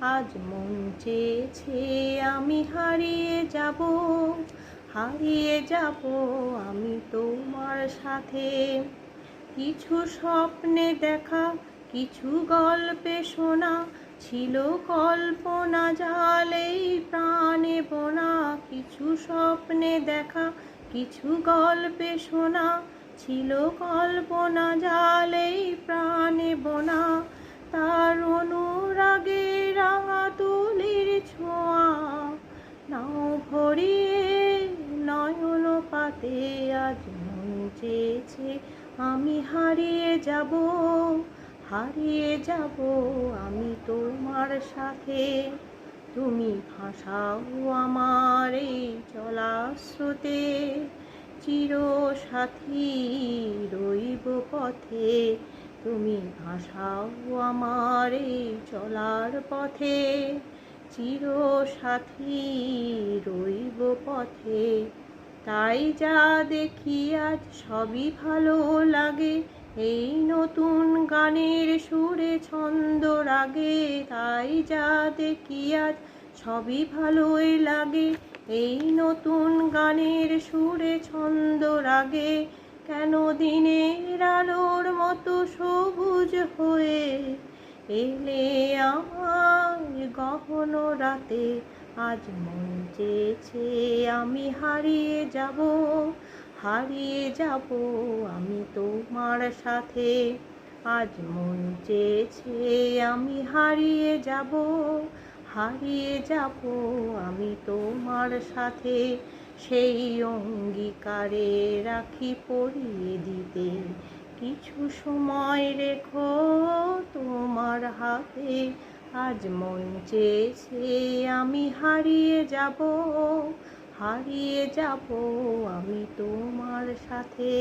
আজ মন চেয়েছে আমি হারিয়ে যাব হারিয়ে যাব আমি তোমার সাথে। কিছু স্বপ্নে দেখা, কিছু গল্পে শোনা, ছিল কল্পনা জালেই প্রাণে বোনা। কিছু স্বপ্নে দেখা, কিছু গল্পে শোনা, ছিল কল্পনা জালেই প্রাণে বোনা। তার অনুরাগে ছোঁয়া। নাও ভরিয়ে নয়ন পাতে আজ চেয়েছে, আমি হারিয়ে যাব হারিয়ে যাব আমি তোমার সাথে। তুমি ভাসাও আমার এই চলা স্রোতে চির সাথী রইব পথে। তুমি ভাসাও আমার এই চলার পথে চির সাথী রইব পথে। তাই যা দেখি আজ সবই ভালো লাগে। এই নতুন গানের সুরে ছন্দ রাগে। তাই যা দেখি আজ সবই ভালোই লাগে। এই নতুন গানের সুরে ছন্দ রাগে। কেন দিনের আলোর মতো সবুজ হয়ে এলে আমার গহন রাতে আজ মন চেয়েছে, আমি হারিয়ে যাব হারিয়ে যাব আমি তোমার সাথে। আজ মন চেয়েছে, আমি হারিয়ে যাব হারিয়ে যাব আমি তোমার সাথে। সেই অঙ্গীকারে রাখি পরিয়ে দিতে, কিছু সময় রেখো হাতে আজ মন চেয়েছে আমি হারিয়ে যাব হারিয়ে যাব আমি তোমার সাথে।